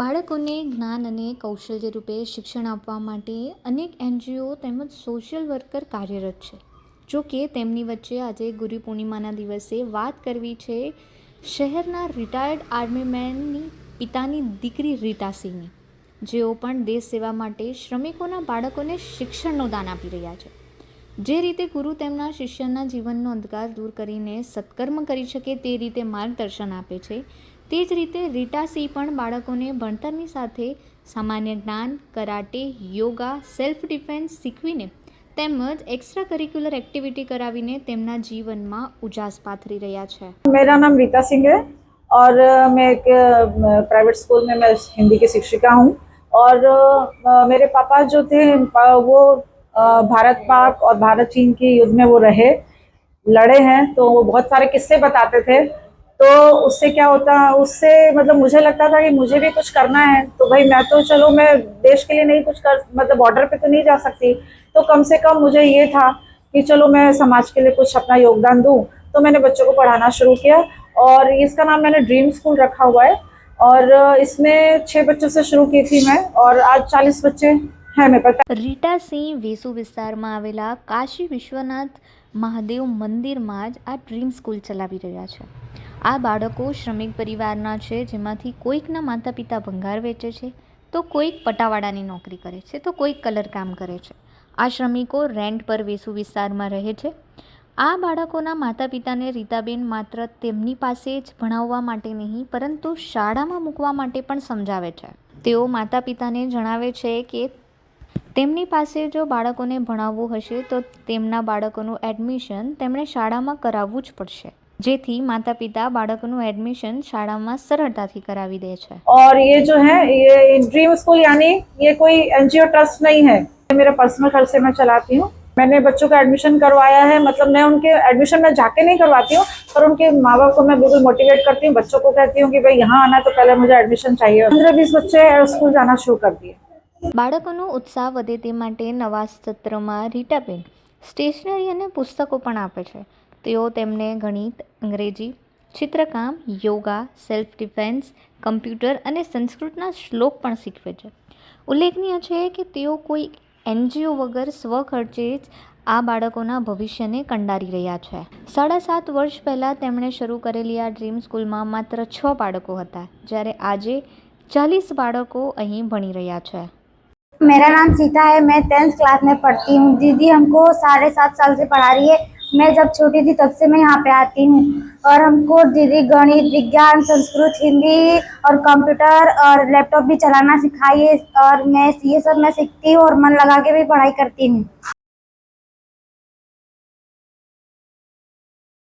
બાળકોને જ્ઞાન અને કૌશલ્ય રૂપે શિક્ષણ આપવા માટે અનેક એનજીઓ તેમજ સોશિયલ વર્કર કાર્યરત છે જો કે તેમની વચ્ચે આજે ગુરુ પૂર્ણિમાના દિવસે વાત કરવી છે શહેરના રિટાયર્ડ આર્મી મેનની પિતાની દીકરી રીટા સિંહની જેઓ પણ દેશ સેવા માટે શ્રમિકોના બાળકોને શિક્ષણનો દાન આપી રહ્યા છે જે રીતે ગુરુ તેમના શિષ્યના જીવનનો અંધકાર દૂર કરીને સત્કર્મ કરી શકે તે રીતે માર્ગદર્શન આપે છે તેજ રીતે રીટા સી પણ બાળકોને બળતરની સાથે સામાન્ય જ્ઞાન, караટે, યોગા, સેલ્ફ ડિફેન્સ શીખવીને તેમજ એક્સ્ટ્રા કરિક્યુલર એક્ટિવિટી કરાવીને તેમના જીવનમાં ઉજાસ પાથરી રહ્યા છે. મેરા નામ રીટા સિંહ છે અને મે એક પ્રાઇવેટ સ્કૂલ મે મે હિન્દી કે શિક્ષિકા હું અને મેરે પાપા જો تھے વો ભારત પાક ઓર ભારત ચીન કે યુદ્ધ મે વો રહે લડે હે તો વો બહોત سارے કિસ્સે બતાતે થે तो उससे क्या होता उससे मतलब मुझे लगता था कि मुझे भी कुछ करना है तो भाई मैं तो चलो मैं देश के लिए नहीं कुछ कर मतलब बॉर्डर पे तो नहीं जा सकती तो कम से कम मुझे ये था कि चलो मैं समाज के लिए कुछ अपना योगदान दूँ तो मैंने बच्चों को पढ़ाना शुरू किया और इसका नाम मैंने ड्रीम स्कूल रखा हुआ है और इसमें छः बच्चों से शुरू की थी मैं और आज चालीस बच्चे हैं मेरे पास रीटा सिंह वेसु में आवेला काशी विश्वनाथ મહાદેવ મંદિરમાં જ આ ડ્રીમ સ્કૂલ ચલાવી રહ્યા છે આ બાળકો શ્રમિક પરિવારના છે જેમાંથી કોઈકના માતા પિતા ભંગાર વેચે છે તો કોઈક પટાવાળાની નોકરી કરે છે તો કોઈક કલર કામ કરે છે આ શ્રમિકો રેન્ટ પર વેસુ વિસ્તારમાં રહે છે આ બાળકોના માતા પિતાને રીતાબેન માત્ર તેમની પાસે જ ભણાવવા માટે નહીં પરંતુ શાળામાં મૂકવા માટે પણ સમજાવે છે તેઓ માતા પિતાને જણાવે છે કે તેમની પાસે જો બાળકોને ભણાવવું હશે તો તેમના બાળકોનો એડમિશન તેમણે શાળામાં કરાવવું જ પડશે જેથી માતા-પિતા બાળકોનો એડમિશન શાળામાં સરહતાથી કરાવી દે છે ઓર યે જો હે યે ડ્રીમ સ્કૂલ એટલે યે કોઈ એનજીઓ ટ્રસ્ટ નહી હૈ મેરે પરસનલ ખર્ચે મે ચલાતી હું મેને બચ્ચો કા એડમિશન કરવાયા હૈ મતલબ મે انકે એડમિશન મે જાકે નહી કરवाती હું પર انકે માવા કો મે બિલકુલ મોટિવેટ કરતી હું બચ્ચો કો કહેતી હું કે ભાઈ યહાં આના તો પહેલે મુજે એડમિશન ચાહીએ ઉતરે બિસ બચ્ચે સ્કૂલ જાના શુ કર દિયે બાળકોનો ઉત્સાહ વધે તે માટે નવા સત્રમાં રીટાબેન સ્ટેશનરી અને પુસ્તકો પણ આપે છે તેઓ તેમને ગણિત અંગ્રેજી ચિત્રકામ યોગા સેલ્ફ ડિફેન્સ કમ્પ્યુટર અને સંસ્કૃતના શ્લોક પણ શીખવે છે ઉલ્લેખનીય છે કે તેઓ કોઈ એનજીઓ વગર સ્વખર્ચે જ આ બાળકોના ભવિષ્યને કંડારી રહ્યા છે સાડા સાત વર્ષ પહેલાં તેમણે શરૂ કરેલી આ ડ્રીમ સ્કૂલમાં માત્ર છ બાળકો હતા જ્યારે આજે ચાલીસ બાળકો અહીં ભણી રહ્યા છે मेरा नाम सीता है मैं टेंथ क्लास में पढ़ती हूँ दीदी हमको साढ़े सात साल से पढ़ा रही है मैं जब छोटी थी तब से मैं यहाँ पे आती हूँ और हमको दीदी गणित विज्ञान संस्कृत हिंदी और कंप्यूटर और लैपटॉप भी चलाना सिखाइए और मैं ये सब मैं सीखती हूँ और मन लगा के भी पढ़ाई करती हूँ